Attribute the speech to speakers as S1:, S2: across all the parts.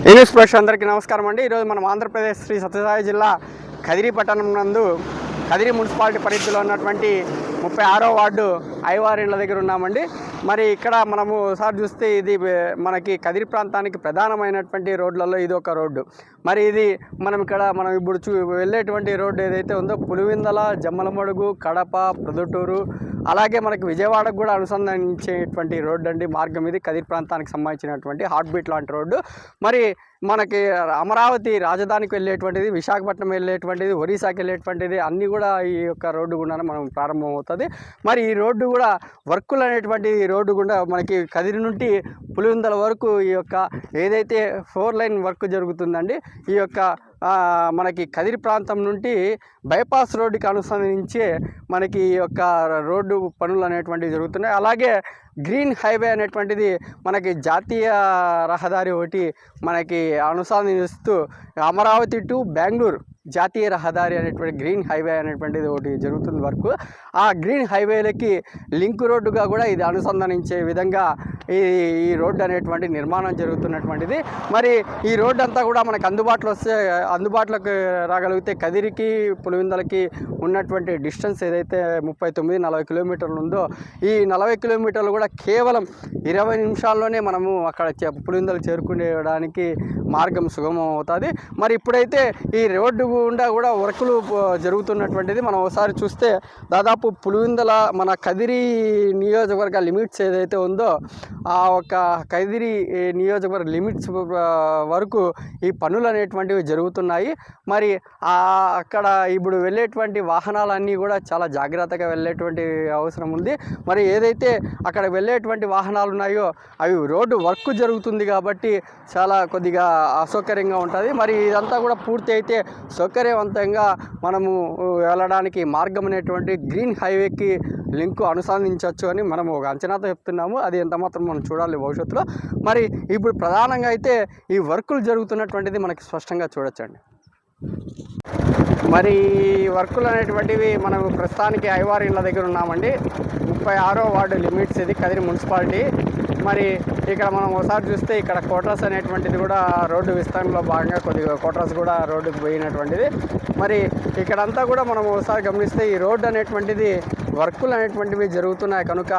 S1: English news ప్రేక్ష అందరికీ నమస్కారం అండి. ఈరోజు మనం ఆంధ్రప్రదేశ్ శ్రీ సత్యసాయి జిల్లా కదిరి పట్టణం నందు కదిరి మున్సిపాలిటీ పరిధిలో ఉన్నటువంటి ముప్పై ఆరో వార్డు ఐవారిళ్ళ దగ్గర ఉన్నామండి. మరి ఇక్కడ మనము ఒకసారి చూస్తే ఇది మనకి కదిరి ప్రాంతానికి ప్రధానమైనటువంటి రోడ్లలో ఇది ఒక రోడ్డు. మరి ఇది మనం ఇక్కడ మనం ఇప్పుడు చూ వెళ్ళేటువంటి రోడ్డు ఏదైతే ఉందో పులివిందల జమ్మలమడుగు కడప ప్రొద్దుటూరు అలాగే మనకి విజయవాడకు కూడా అనుసంధానించేటువంటి రోడ్డు అండి. మార్గం ఇది. కదిరి ప్రాంతానికి సంబంధించినటువంటి హార్ట్ బీట్ లాంటి రోడ్డు. మరి మనకి అమరావతి రాజధానికి వెళ్ళేటువంటిది విశాఖపట్నం వెళ్ళేటువంటిది ఒరిస్సాకి వెళ్ళేటువంటిది అన్నీ కూడా ఈ యొక్క రోడ్డు గుండా మనం ప్రారంభం అవుతుంది మరి ఈ రోడ్డు కూడా వర్కులు అనేటువంటి రోడ్డు గుండా మనకి కదిరి నుండి పులివిందల వరకు ఈ యొక్క ఏదైతే ఫోర్ లైన్ వర్క్ జరుగుతుందండి ఈ యొక్క మనకి కదిరి ప్రాంతం నుండి బైపాస్ రోడ్డుకి అనుసంధించి మనకి ఈ యొక్క రోడ్డు పనులు అనేటువంటివి జరుగుతున్నాయి. అలాగే గ్రీన్ హైవే అనేటువంటిది మనకి జాతీయ రహదారి ఒకటి మనకి అనుసంధిస్తూ అమరావతి టు బెంగళూరు జాతీయ రహదారి అనేటువంటి గ్రీన్ హైవే అనేటువంటిది ఒకటి జరుగుతుంది వరకు ఆ గ్రీన్ హైవేలకి లింక్ రోడ్డుగా కూడా ఇది అనుసంధానించే విధంగా ఈ ఈ రోడ్డు అనేటువంటి నిర్మాణం జరుగుతున్నటువంటిది. మరి ఈ రోడ్డు అంతా కూడా మనకు అందుబాటులో వస్తే అందుబాటులోకి రాగలిగితే కదిరికి పులివిందలకి ఉన్నటువంటి డిస్టెన్స్ ఏదైతే ముప్పై తొమ్మిది నలభై కిలోమీటర్లు ఉందో ఈ నలభై కిలోమీటర్లు కూడా కేవలం ఇరవై నిమిషాల్లోనే మనము అక్కడ చే- పులివిందలు చేరుకునేయడానికి మార్గం సుగమం అవుతుంది మరి ఇప్పుడైతే ఈ రోడ్డు గుండా కూడా వర్కులు జరుగుతున్నటువంటిది మనం ఒకసారి చూస్తే దాదాపు పులివిందల మన కదిరి నియోజకవర్గ లిమిట్స్ ఏదైతే ఉందో ఆ ఒక కదిరి నియోజకవర్గ లిమిట్స్ వరకు ఈ పనులు అనేటువంటివి జరుగుతున్నాయి. మరి అక్కడ ఇప్పుడు వెళ్ళేటువంటి వాహనాలన్నీ కూడా చాలా జాగ్రత్తగా వెళ్ళేటువంటి అవసరం ఉంది. మరి ఏదైతే అక్కడ వెళ్ళేటువంటి వాహనాలు ఉన్నాయో అవి రోడ్డు వర్క్ జరుగుతుంది కాబట్టి చాలా కొద్దిగా అసౌకర్యంగా ఉంటుంది. మరి ఇదంతా కూడా పూర్తి అయితే సౌకర్యవంతంగా మనము వెళ్ళడానికి మార్గం అనేటువంటి గ్రీన్ హైవేకి లింకు అనుసంధించవచ్చు అని మనం ఒక అంచనాతో చెప్తున్నాము. అది ఎంత మాత్రం మనం చూడాలి భవిష్యత్తులో. మరి ఇప్పుడు ప్రధానంగా అయితే ఈ వర్కులు జరుగుతున్నటువంటిది మనకి స్పష్టంగా చూడొచ్చండి. మరి ఈ వర్కులు అనేటువంటివి మనం ప్రస్తుతానికి ఐవార్ ఇళ్ళ దగ్గర ఉన్నామండి. ముప్పై ఆరో వార్డు లిమిట్స్ ఇది. కదిరి మున్సిపాలిటీ. మరి ఇక్కడ మనం ఒకసారి చూస్తే ఇక్కడ కోట్రాస్ అనేటువంటిది కూడా రోడ్డు విస్తరణలో భాగంగా కొద్దిగా కోట్రాస్ కూడా రోడ్డుకు పోయినటువంటిది. మరి ఇక్కడంతా కూడా మనం ఒకసారి గమనిస్తే ఈ రోడ్డు అనేటువంటిది వర్కులు అనేటువంటివి జరుగుతున్నాయి. కనుక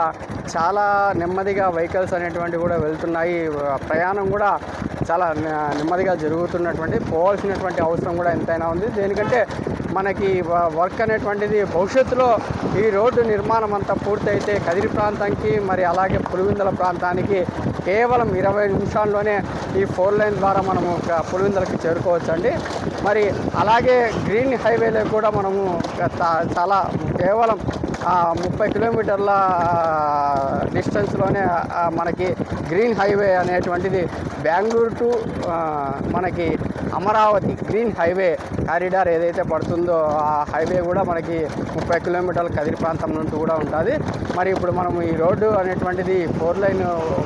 S1: చాలా నెమ్మదిగా వెహికల్స్ అనేటువంటివి కూడా వెళ్తున్నాయి. ప్రయాణం కూడా చాలా నెమ్మదిగా జరుగుతున్నటువంటి పోవాల్సినటువంటి అవసరం కూడా ఎంతైనా ఉంది. దేనికంటే మనకి వ- వర్క్ అనేటువంటిది భవిష్యత్తులో ఈ రోడ్డు నిర్మాణం అంతా పూర్తయితే కదిరి ప్రాంతానికి మరి అలాగే పులివిందల ప్రాంతానికి కేవలం ఇరవై నిమిషాల్లోనే ఈ ఫోర్ లైన్ ద్వారా మనము పులివిందలకి చేరుకోవచ్చండి. మరి అలాగే గ్రీన్ హైవేలో కూడా మనము చాలా కేవలం ఆ, ముప్పై కిలోమీటర్ల డిస్టెన్స్లోనే మనకి గ్రీన్ హైవే అనేటువంటిది బెంగళూరు టు మనకి అమరావతి గ్రీన్ హైవే కారిడార్ ఏదైతే పడుతుందో ఆ హైవే కూడా మనకి ముప్పై కిలోమీటర్ల కదిరి ప్రాంతం నుండి కూడా ఉంటుంది. మరి ఇప్పుడు మనం ఈ రోడ్డు అనేటువంటిది ఫోర్ లైన్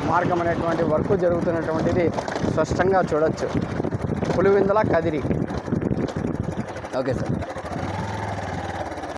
S1: మార్గం అనేటువంటి వర్క్ జరుగుతున్నటువంటిది స్పష్టంగా చూడొచ్చు. పులివిందల కదిరి. Okay sir.